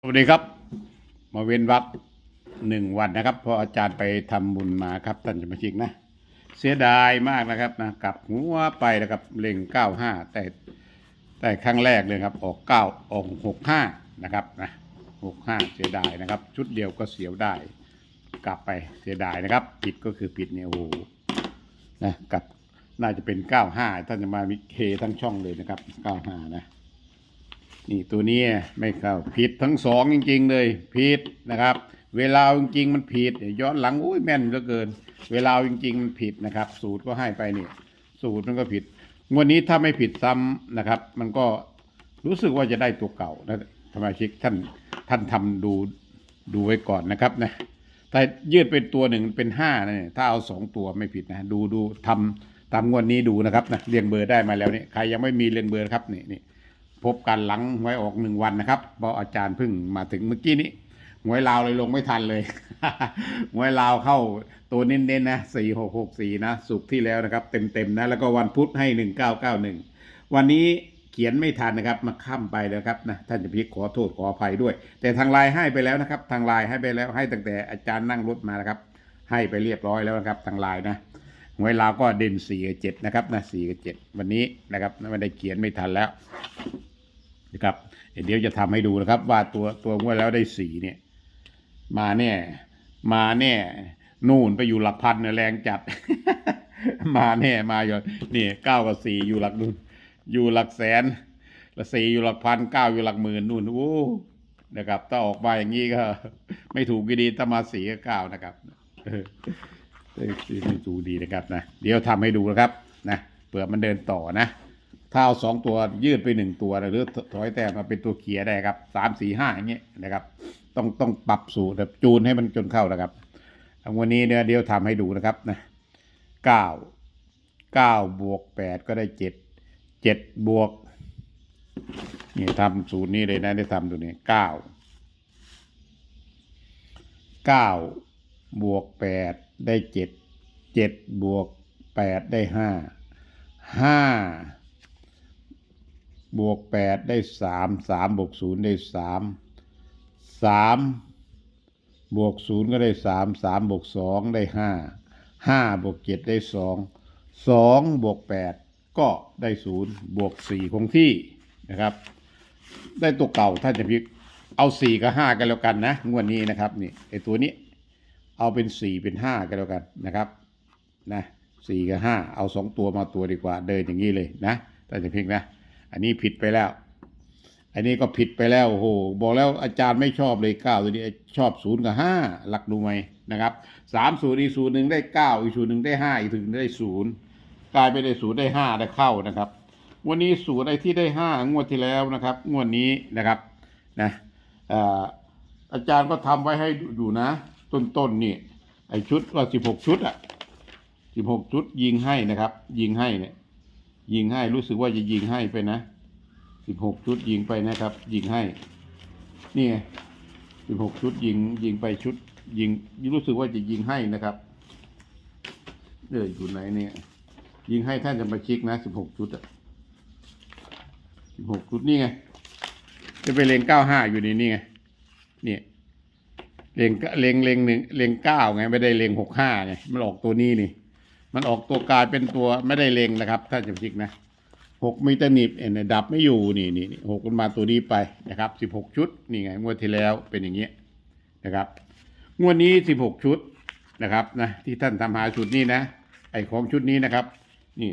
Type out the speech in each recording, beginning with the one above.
สวัสดีครับ มาเว้นวัดหนึ่งวันนะครับพราะอาจารย์ไปทำบุญมาครับท่านสมาชิกนะ เสียดายมากนะครับนะกลับหัวไปนะครับเล็งเก้าห้าแต่แต่ครั้งแรกเลยครับ ออกเก้าออกหกห้านะครับนะหกห้าเสียดายนะครับ ชุดเดียวก็เสียวได้ กลับไปเสียดายนะครับ ผิดก็คือผิดเนี่ยโอ้โหนะกลับน่าจะเป็นเก้าห้าท่านจะมามิเคทั้งช่องเลยนะครับเก้าห้านะ นี่ตัวนี้ไม่เข้าผิดทั้งสองจริง ๆ เลยผิดนะครับ เวลาจริงๆมันผิดย้อนหลังอุ้ยแม่นเหลือเกิน เวลาจริงๆมันผิดนะครับ สูตรก็ให้ไปนี่สูตรมันก็ผิดงวดนี้ถ้าไม่ผิดซ้ำนะครับ มันก็รู้สึกว่าจะได้ตัวเก่านะสมาชิกท่านท่านทำดูดูไว้ก่อนนะครับนะถ้ายืดเป็นตัวหนึ่งเป็นห้าเนี่ยถ้าเอาสองตัวไม่ผิดนะดูดูทำตามงวดนี้ดูนะครับนะเรียงเบอร์ได้มาแล้วนี่ใครยังไม่มีเรียงเบอร์ครับนี่นี่ พบกันหลังหวยออกหนึ่งวันนะครับเพราะอาจารย์เพิ่งมาถึงเมื่อกี้นี้หวยลาวเลยลงไม่ทันเลยหวยลาวเข้าตัวเน้นๆนะสี่หกหกสี่นะสุกที่แล้วนะครับ เต็มๆนะแล้วก็วันพุธให้หนึ่งเก้าเก้าหนึ่งวันนี้เขียนไม่ทันนะครับมาข้ามไปแล้วครับนะท่านจะพิกขอโทษขออภัยด้วย แต่ทางไลน์ให้ไปแล้วนะครับ ทางไลน์ให้ไปแล้วให้ตั้งแต่อาจารย์นั่งรถมานะครับ ให้ไปเรียบร้อยแล้วนะครับ ทางไลน์นะหวยลาวก็เด่นสี่กับเจ็ดนะครับนะสี่กับเจ็ดวันนี้นะครับไม่ได้เขียนไม่ทันแล้ว นะครับเดี๋ยวจะทำให้ดูนะครับ ว่าตัวตัวงวดแล้วได้สีเนี่ย มาแน่ มาแน่นู่นไปอยู่หลักพันเนี่ยแรงจัด มาแน่มาอยู่นี่เก้ากับสี่อยู่หลักนู่นอยู่หลักแสนละสี่อยู่หลักพันเก้าอยู่หลักหมื่นนู่นโอ้นะครับถ้าออกมาอย่างนี้ก็ ไม่ถูกก็ดีถ้ามาสี่กับเก้านะครับเออไม่ถูกดีนะครับนะเดี๋ยวทำให้ดูนะครับนะเผื่อมันเดินต่อนะ ถ้าเอาสองตัวยืดไปหนึ่งตัวหรือถอยแต้มมาเป็นตัวเขียได้ครับสามสี่ห้าอย่างเงี้ยนะครับ ต้องต้องปรับสูตรแบบจูนให้มันจนเข้านะครับวันนี้เนี่ยเดี๋ยวทำให้ดูนะครับนะเก้าเก้าบวกแปดก็ได้เจ็ดเจ็ดบวกนี่ทำสูตรนี้เลยนะได้ทำตัวนี้เก้าเก้าบวกแปดได้เจ็ดเจ็ดบวกแปดได้ห้าห้า บวกแปดได้สามสามบวกศูนย์ได้สามสามบวกศูนย์ก็ได้สามสามบวกสองได้ห้าห้าบวกเจ็ดได้สองสองบวกแปดก็ได้ศูนย์บวกสี่คงที่นะครับ ได้ตัวเก่าถ้าจะพิกเอาสี่กับห้ากันแล้วกันนะงวดนี้นะครับนี่ไอตัวนี้เอาเป็นสี่เป็นห้ากันแล้วกันนะครับนะสี่กับห้าเอาสองตัวมาตัวดีกว่าเดินอย่างนี้เลยนะถ้าจะพิกนะ อันนี้ผิดไปแล้ว อันนี้ก็ผิดไปแล้วโอ้โหบอกแล้วอาจารย์ไม่ชอบเลยเก้าตัวนี้ชอบศูนย์กับห้าหลักดูไหมนะครับสามศูนย์อีกศูนย์หนึ่งได้เก้าอีกศูนย์หนึ่งได้ห้าอีกถึงได้ศูนย์กลายไปได้ศูนย์ได้ห้าได้เข้านะครับงวันนี้ศูนย์ไอ้ที่ได้ห้างวดที่แล้วนะครับ งวดนี้นะครับนะอาจารย์ก็ทำไว้ให้อยู่นะ ต้นๆนนี่ไอ้ชุดว่าสิบหกชุดอะสิบหกชุดยิงให้นะครับ ยิงให้เนี่ย ยิงให้รู้สึกว่าจะยิงให้ไปนะสิบหกชุดยิงไปนะครับ ยิงให้ นี่ไงสิบหกชุดยิงยิงไปชุด ยิงรู้สึกว่าจะยิงให้นะครับเอออยู่ไหนเนี่ย ยิงให้ท่านจะมาชิกนะสิบหกชุดอะสิบหกชุดนี่ไงจะไปเลงเก้าห้าอยู่ในนี่ไงเนี่ยเลงเลงเลงหนึ่งเลงเก้าไงไม่ได้เลงหกห้าไงมันออกตัวนี้นี่ มันออกตัวกลายเป็นตัวไม่ได้เลงนะครับ ถ้าจะพิกนะหกมีแตหนิบเอ็นยดับไม่อยู่นี่นี่หกมันมาตัวนี้ไปนะครับสิบหกชุดนี่ไงงวดที่แล้วเป็นอย่างเงี้ยนะครับ งวดนี้สิบหกชุดนะครับนะที่ท่านทำหาชุดนี้นะ ไอของชุดนี้นะครับ นี่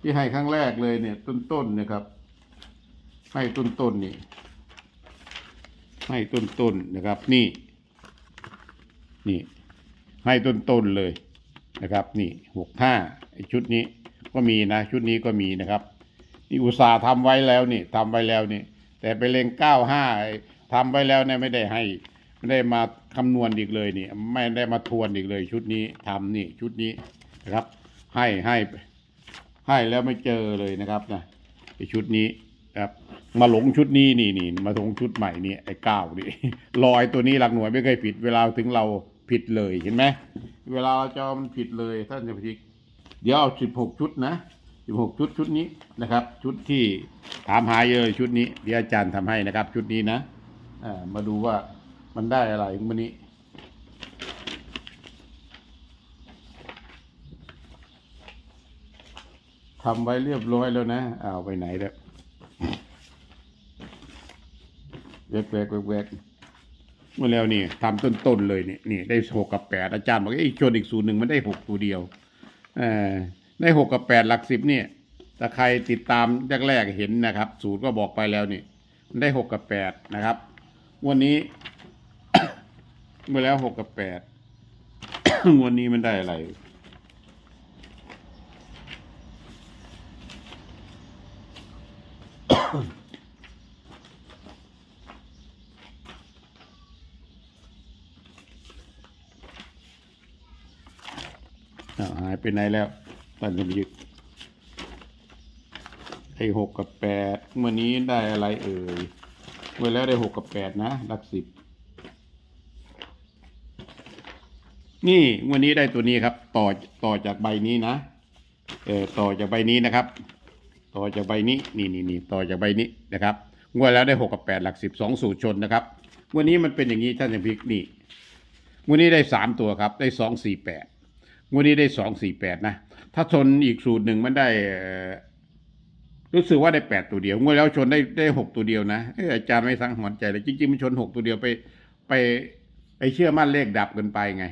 ที่ให้ครั้งแรกเลยเนี่ย ต้นๆนะครับ ให้ต้นๆนี่ให้ต้นๆนะครับ นี่ นี่ ให้ต้นๆเลย นะครับนี่หกห้าชุดนี้ก็มีนะชุดนี้ก็มีนะครับนี่อุตสาห์ทำไว้แล้วนี่ทำไว้แล้วนี่ แต่ไปเลงเก้าห้าทำไว้แล้วเนี่ยไม่ได้ให้ไม่ได้มาคำนวณอีกเลยนี่ ไม่ได้มาทวนอีกเลย ชุดนี้ทำนี่ชุดนี้นะครับ ให้ให้ให้แล้วไม่เจอเลยนะครับนะไอชุดนี้ครับมาหลงชุดนี้นี่นี่มาหลงชุดใหม่นี่ไอ้เก้านี่ลอยตัวนี้หลักหน่วยไม่เคยผิดเวลาถึงเรา ผิดเลยเห็นไหมเวลาเราจอมันผิดเลยท่านจะพิกเดี๋ยวเอาสิบหกชุดนะสิบหกชุดชุดนี้นะครับ ชุดที่ถามหาเยอะชุดนี้เดี๋ยวอาจารย์ทำให้นะครับ ชุดนี้นะอมาดูว่ามันได้อะไรวันนี้ทำไว้เรียบร้อยแล้วนะเอาไปไหนแล้วแวกแวกแวกแวก มื่อแล้วนี่ทำต้นๆเลยนี่นี่ได้หกกับแปดอาจารย์บอกไอ้ชนอีกศูนย์หนึ่งมันได้หกตัวเดียวเออได้หกกับแปดหลักสิบเนี่ยถ้าใครติดตามแรกๆเห็นนะครับ สูตรก็บอกไปแล้วนี่มันได้หกกับแปดนะครับ วันนี้เมื่อแล้วหกกับแปดวันนี้มันได้อะไรอ้า หายไปไหนแล้วท่านสมยึดไอ้หกกับแปดเมื่อนี้ได้อะไรเอ่ยเมื่อแล้วได้หกกับแปดนะหลักสิบนี่งวันนี้ได้ตัวนี้ครับ ต่อต่อจากใบนี้นะเออต่อจากใบนี้นะครับ ต่อจากใบนี้นี่นี่นี่ต่อจากใบนี้นะครับงวดแล้วได้หกกับแปดหลักสิบสองสูตรชนนะครับงวันนี้มันเป็นอย่างนี้ท่านสมพิกนี่งวันนี้ได้สามตัวครับ ได้สองสี่แปด งวดนี้ได้สองสี่แปดนะ ถ้าชนอีกสูตรหนึ่งมันได้รู้สึกว่าได้แปดตัวเดียวงวดแล้วชนได้ได้หกตัวเดียวนะอาจารย์ไม่สังหรณ์ใจเลยจริงๆมันชนหกตัวเดียวไป ไปไปเชื่อมั่นเลขดับเกินไปไง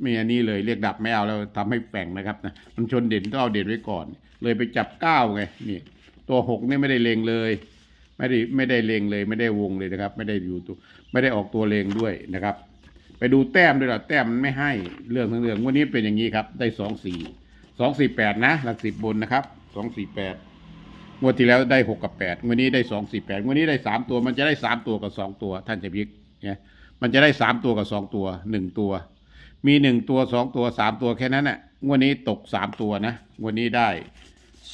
ไมีอันนี้เลยเลขดับไม่เอาแล้วทำให้แฝงนะครับนะมันชนเด่นต้องเอาเด่นไว้ก่อน เลยไปจับเก้าไงนี่ ตัวหกนี่ไม่ได้เลงเลย ไม่ได้ไม่ได้เลงเลย ไม่ได้วงเลยนะครับ ไม่ได้อยู่ตัวไม่ได้ออกตัวเลงด้วยนะครับ ไปดูแต้มด้วยเหรอแต้มมันไม่ให้เรื่องทั้งเรื่องวันนี้เป็นอย่างนี้ครับ ได้สองสี่สองสี่แปดนะหลักสิบบนนะครับสองสี่แปดงวดที่แล้วได้หกกับแปดงวดนี้ได้สองสี่แปดงวดนี้ได้สามตัว มันจะได้สามตัวกับสองตัว ท่านจะพิกเนี่ยมันจะได้สามตัวกับสองตัวหนึ่งตัว มีหนึ่งตัวสองตัวสามตัวแค่นั้นน่ะงวดนี้ตกสามตัวนะงวดนี้ได้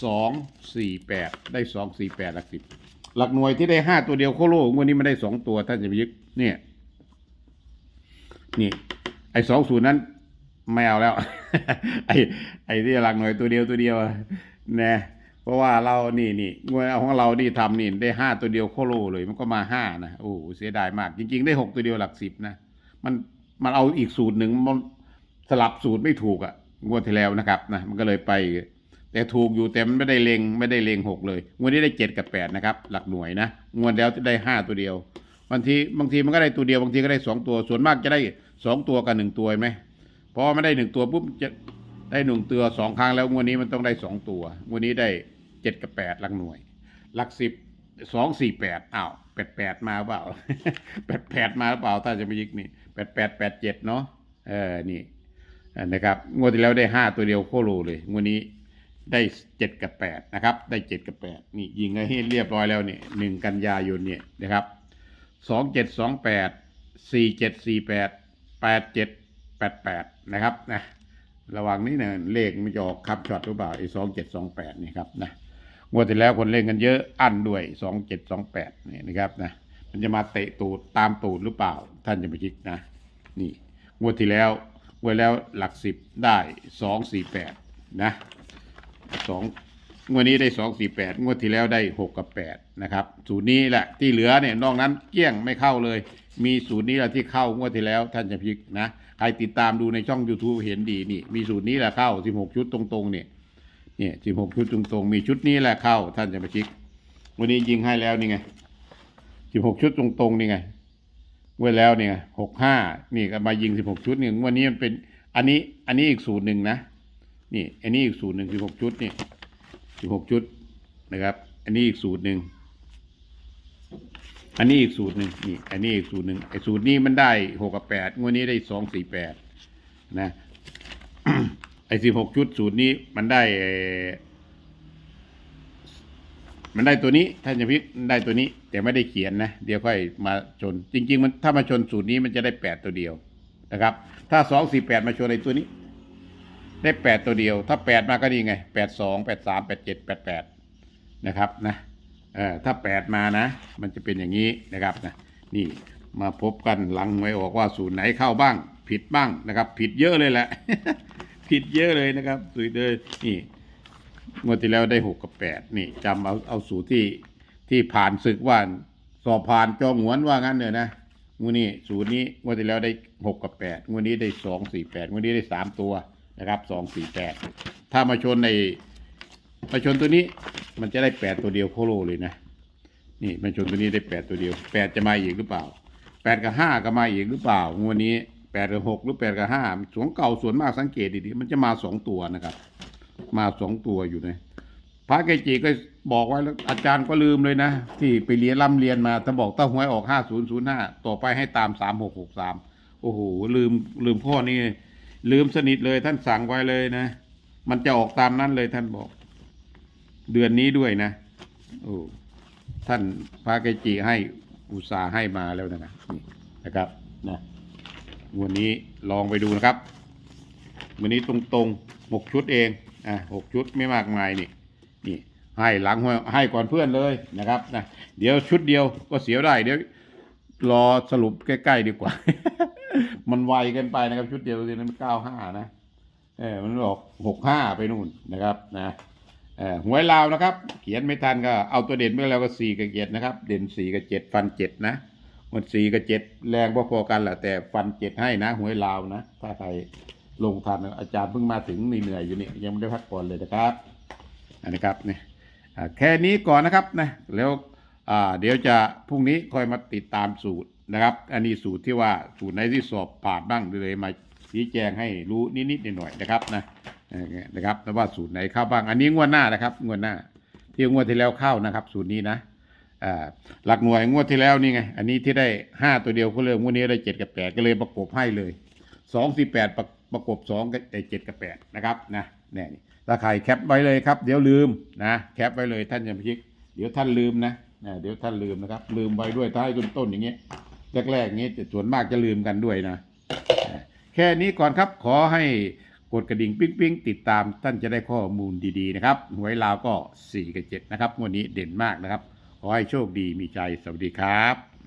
สองสี่แปดได้สองสี่แปดหลักสิบหลักหน่วยที่ได้ห้าตัวเดียวโคโลงวดนี้มันได้สองตัวท่านจะพิกเนี่ย นี่ ไอ้สองศูนย์นั้นไม่เอาแล้ว ไอ้ไอ้ที่หลักหน่วยตัวเดียวตัวเดียวนะเพราะว่าเรานี่นี่งวยของเรานี่ทำนี่ได้ห้าตัวเดียวโคโลเลยมันก็มาห้านะโอ้เสียดายมาก จริง ๆ ได้หกตัวเดียวหลักสิบนะมันมันเอาอีกสูตรหนึ่งมันสลับสูตรไม่ถูกอะ่ะงวดที่แล้วนะครับนะมันก็เลยไป แต่ถูกอยู่แต่มันไม่ได้เลงไม่ได้เลงหกเลยงวดนี้ได้เจ็ดกับแปดนะครับ หลักหน่วยนะงวดแล้วได้ห้าตัวเดียว บางทีบางทีมันก็ได้ตัวเดียวบางทีก็ได้สองตัว ส่วนมากจะได้สองตัวกับหนึ่งตัวเห็นไหมพอมันได้หนึ่งตัวปุ๊บจะได้หนึ่งตัวสองครั้งแล้วงวดนี้มันต้องได้สองตัวงวดนี้ได้เจ็ดกับแปดหลักหน่วย หลักสิบสองสี่แปดอ้าวแปดแปดมาเปล่าแปดแปดมาหรือเปล่าถ้าจะไม่ยิกนี่แปดแปดแปดเจ็ดเนาะเออนี่นะครับงวดที่แล้วได้ห้าตัวเดียวโคโลเลยงวดนี้ได้เจ็ดกับแปดนะครับ ได้เจ็ดกับแปดนี่ยิงให้เรียบร้อยแล้วนี่หนึ่งกันยายนเนี่ยนะครับ สองเจ็ดสองแปดสี่เจ็ดสี่แปดแปดเจ็ดแปดแปดนะครับนะระหว่างนี้เนี่ยเลขมันจะออกคับช็อตหรือเปล่าไอ้สองเจ็ดสองแปดนี่ครับนะงวดที่แล้วคนเล่นกันเยอะอั้นด้วยสองเจ็ดสองแปดนี่นะครับนะมันจะมาเตะตูดตามตูดหรือเปล่า ท่านจะไปคิดนะ นี่งวดที่แล้วงวดแล้วหลักสิบได้สองสี่แปดนะสอง งวดนี้ได้สองสี่แปดงวดที่แล้วได้หกกับแปดนะครับสูตรนี้แหละที่เหลือเนี่ยนอกนั้นเกลี้ยงไม่เข้าเลย มีสูตรนี้แหละที่เข้างวดที่แล้วท่านจะพิกนะใครติดตามดูในช่อง youtube เห็นดีนี่ มีสูตรนี้แหละเข้าสิบหกชุดตรงๆเนี่ยเนี่ยสิบหกชุดตรงๆ มีชุดนี้แหละเข้า ท่านจะมาชิกวันนี้ยิงให้แล้วนี่ไงสิบหกชุดตรงๆนี่ไงงวดแล้วเนี่ยหกห้านี่ก็มายิงสิบหกชุดนี่วันนี้มันเป็นอันนี้อันนี้อีกสูตรหนึ่งนะนี่อันนี้อีกสูตรหนึ่งสิบหกชุดนี่ สิบหกชุดนะครับ อันนี้อีกสูตรหนึ่ง อันนี้อีกสูตรหนึ่งนี่ อันนี้อีกสูตรหนึ่งไอ้สูตรนี้มันได้หกกับแปดงวดนี้ได้สองสี่แปดนะ ไอ้สิบหกชุดสูตรนี้มันได้ มันได้ตัวนี้ท่านจะพิกได้ตัวนี้ แต่ไม่ได้เขียนนะ เดี๋ยวค่อยมาชน จริง ๆ มันถ้ามาชนสูตรนี้มันจะได้แปดตัวเดียวนะครับ ถ้าสองสี่แปดมาชนไอ้ตัวนี้ ได้แปดตัวเดียว ถ้าแปดมาก็ดีไงแปดสองแปดสามแปดเจ็ดแปดแปดนะครับนะเออถ้าแปดมานะ มันจะเป็นอย่างนี้นะครับนะนี่มาพบกันหลังไว้ออกว่าสูตรไหนเข้าบ้าง ผิดบ้างนะครับ ผิดเยอะเลยแหละ ผิดเยอะเลยนะครับสูตรเลยนี่งวดที่แล้วได้หกกับแปดนี่จำเอาเอาสูตรที่ที่ผ่านศึกว่าสอบผ่านจองหวนว่างั้นเลยนะงวดนี้ศูนย์นี้งวดที่แล้วได้หกกับแปดงวดนี้ได้สองสี่แปดงวดนี้ได้สามตัว นะครับสองสี่แปดถ้ามาชนในมาชนตัวนี้มันจะได้แปดตัวเดียวโคโลเลยนะนี่มาชนตัวนี้ได้แปดตัวเดียวแปดจะมาอีกหรือเปล่าแปดกับห้าก็มาอีกหรือเปล่างวดนี้แปดกับหกหรือแปดกับห้าสวงเก่าส่วนมากสังเกตดีๆมันจะมาสองตัวนะครับ มาสองตัวอยู่นะพระเกจิก็บอกไว้แล้วอาจารย์ก็ลืมเลยนะ ที่ไปเรียนร่ำเรียนมาถ้าบอกถ้าหวยออกห้าศูนย์ศูนย์ห้าต่อไปให้ตามสามหกหกสามโอ้โหลืมลืมข้อนี้ ลืมสนิทเลยท่านสั่งไว้เลยนะ มันจะออกตามนั้นเลยท่านบอก เดือนนี้ด้วยนะโอ้ท่านพระเกจิให้อุตสาห์ให้มาแล้วนะนี่นะครับนะวันนี้ลองไปดูนะครับ วันนี้ตรงๆหกชุดเองอะหกชุดไม่มากมายนี่นี่ ให้หลังห้วให้ก่อนเพื่อนเลยนะครับนะเดี๋ยวชุดเดียวก็เสียได้เดี๋ยวรอสรุปใกล้ ๆ ดีกว่า มันไวเกินไปนะครับ ชุดเดียวทีนั้นเก้าห้านะเออมันบอกหกห้าไปนู่นนะครับนะเออหวยลาวนะครับ เขียนไม่ทันก็เอาตัวเด่นไปแล้วก็สี่กับเจ็ดนะครับ เด่นสี่กับเจ็ดฟันเจ็ดนะมันสี่กับเจ็ดแรงพอๆกันแหละแต่ฟันเจ็ดให้นะหวยลาวนะถ้าใครลงทันอาจารย์เพิ่งมาถึงเหนื่อยอยู่นี่ยังไม่ได้พักผ่อนเลยนะครับอันนะครับเนี่ยแค่นี้ก่อนนะครับนะแล้วเดี๋ยวจะพรุ่งนี้คอยมาติดตามสูตร นะครับ อันนี้สูตรที่ว่าสูตรไหนที่สอบผ่านบ้างเลยมาชี้แจงให้รู้นิดๆหน่อยๆนะครับนะนะครับแล้วว่าสูตรไหนเข้าบ้าง อันนี้งวดหน้านะครับ งวดหน้า ที่งวดที่แล้วเข้านะครับ สูตรนี้นะหลักหน่วยงวดที่แล้วนี่ไง อันนี้ที่ได้ห้าตัวเดียวก็เลยงวดนี้ได้เจ็ดกับแปดก็เลยประกบให้เลยสองสี่แปดประประกบสองกับเจ็ดกับแปดนะครับนะแน่นี่ถ้าใครแคปไว้เลยครับ เดี๋ยวลืมนะแคปไว้เลยท่านจะพิกเดี๋ยวท่านลืมนะเดี๋ยวท่านลืมนะครับ ลืมไว้ด้วยท้ายต้นต้นๆอย่างเงี้ย แรกๆอย่างนี้ส่วนมากจะลืมกันด้วยนะ แค่นี้ก่อนครับขอให้กดกระดิ่งปิ๊งปิ๊งๆติดตามท่านจะได้ข้อมูลดีๆนะครับหวยลาวก็ 4 กับ 7 นะครับ วันนี้เด่นมากนะครับ ขอให้โชคดีมีใจสวัสดีครับ